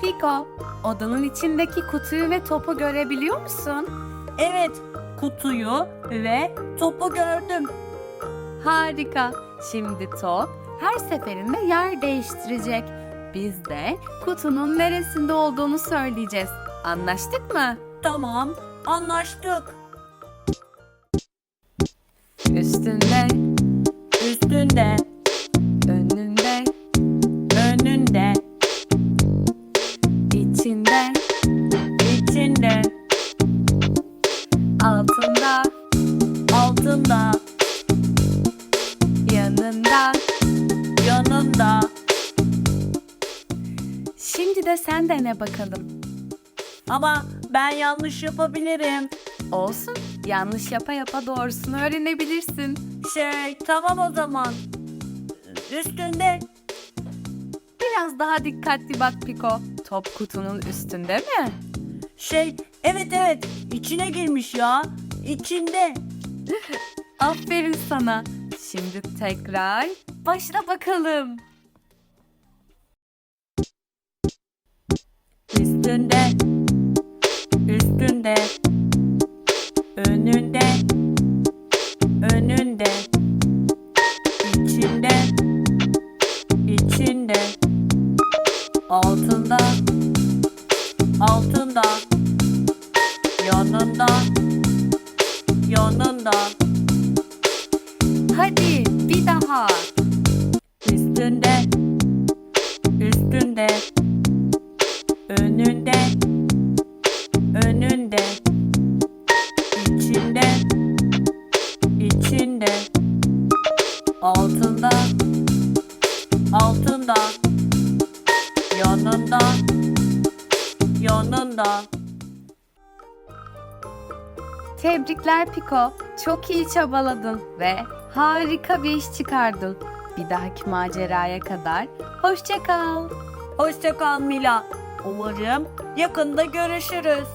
Piko, odanın içindeki kutuyu ve topu görebiliyor musun? Evet, kutuyu ve topu gördüm. Harika. Şimdi top her seferinde yer değiştirecek. Biz de kutunun neresinde olduğunu söyleyeceğiz. Anlaştık mı? Tamam, anlaştık. Üstünde, Üstünde, içinde, içinde, altında, altında, yanında. yanında. Şimdi de sen dene bakalım. Ama ben yanlış yapabilirim. Olsun, yanlış yapa yapa doğrusunu öğrenebilirsin. Şey, tamam o zaman. Üstünde, Biraz daha dikkatli bak Piko. Top kutunun üstünde mi? şey, evet evet, içine girmiş ya. İçinde. Aferin sana. Şimdi tekrar başla bakalım. Üstünde, üstünde, önünde, yanında, Hadi bir daha. üstünde, üstünde, önünde, önünde, içinde, içinde, altında, altında, yanında, yanında. Tebrikler Piko. Çok iyi çabaladın ve harika bir iş çıkardın. Bir dahaki maceraya kadar hoşça kal. Hoşça kal Mila. Umarım yakında görüşürüz.